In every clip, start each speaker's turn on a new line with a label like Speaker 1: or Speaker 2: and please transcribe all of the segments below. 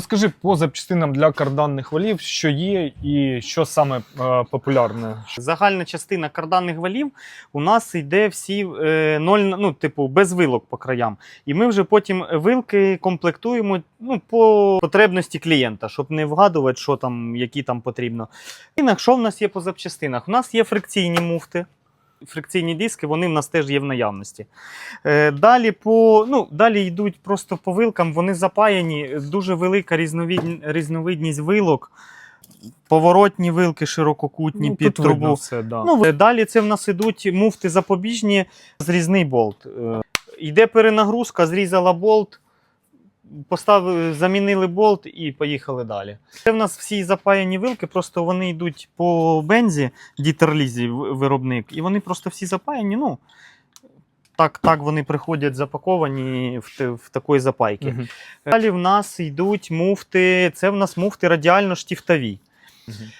Speaker 1: Скажи по запчастинам для карданних валів, що є і що саме е, популярне.
Speaker 2: Загальна частина карданних валів у нас йде всі е, ноль, ну, типу, без вилок по краям. І ми вже потім вилки комплектуємо ну, по потребності клієнта, щоб не вгадувати, що там, які там потрібно. І на що в нас є по запчастинах? У нас є фрикційні муфти. Фрикційні диски, вони в нас теж є в наявності. Е, далі, по, ну, далі йдуть просто по вилкам, вони запаяні, дуже велика різновид, різновидність вилок. Поворотні вилки ширококутні
Speaker 1: Ну,
Speaker 2: під трубу.
Speaker 1: все, да.
Speaker 2: Ну, е, далі це в нас ідуть муфти запобіжні, зрізний болт. Е, Йде перенагрузка, зрізала болт, поставили, замінили болт і поїхали далі. Це в нас всі запаяні вилки, просто вони йдуть по бензі, дітерлізі виробник, і вони просто всі запаяні. Ну, так, так вони приходять запаковані в, в такої запайки.
Speaker 1: Угу.
Speaker 2: Далі в нас йдуть муфти, це в нас муфти радіально-штіфтові.
Speaker 1: Мгм.
Speaker 2: Е,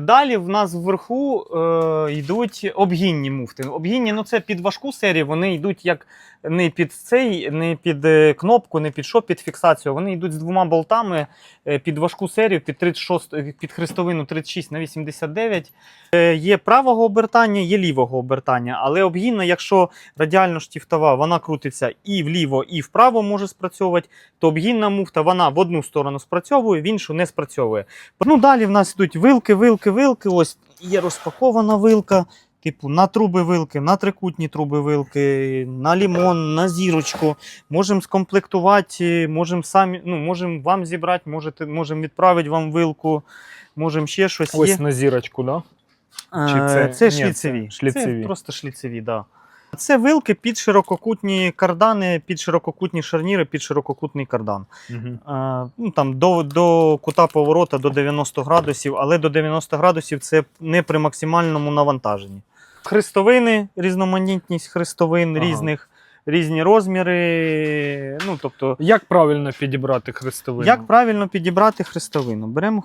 Speaker 2: Далі в нас вверху е, йдуть обгінні муфти. Обгінні, ну це під важку серію, вони йдуть як не під цей, не під е, кнопку, не під що, під фіксацію. Вони йдуть з двома болтами е, під важку серію, під 36, е, під хрестовину 36 на 89. Е, Є правого обертання, є лівого обертання, але обгінна, якщо радіально штіфтова, вона крутиться і вліво, і вправо може спрацьовувати, то обгінна муфта вона в одну сторону спрацьовує, в іншу не спрацьовує. Ну, далі в нас йдуть вилки, вилки, вилки. Ось є розпакована вилка. Типу, на труби вилки, на трикутні труби вилки, на лімон, на зірочку. Можемо скомплектувати, можемо самі, ну, можемо вам зібрати, можете, можемо відправити вам вилку, можемо ще щось.
Speaker 1: Ось
Speaker 2: є.
Speaker 1: на зірочку, да? Чи це-
Speaker 2: це
Speaker 1: ні,
Speaker 2: шліцеві.
Speaker 1: це шліцеві.
Speaker 2: Це просто шліцеві, да. Це вилки під ширококутні кардани, під ширококутні шарніри, під ширококутний кардан.
Speaker 1: Угу.
Speaker 2: Ну, там, до, до кута поворота до 90 градусів, але до 90 градусів це не при максимальному навантаженні. Хрестовини, різноманітність хрестовин
Speaker 1: Ага.
Speaker 2: різних, різні розміри. Ну, тобто,
Speaker 1: Як правильно підібрати хрестовину?
Speaker 2: як правильно підібрати хрестовину? Беремо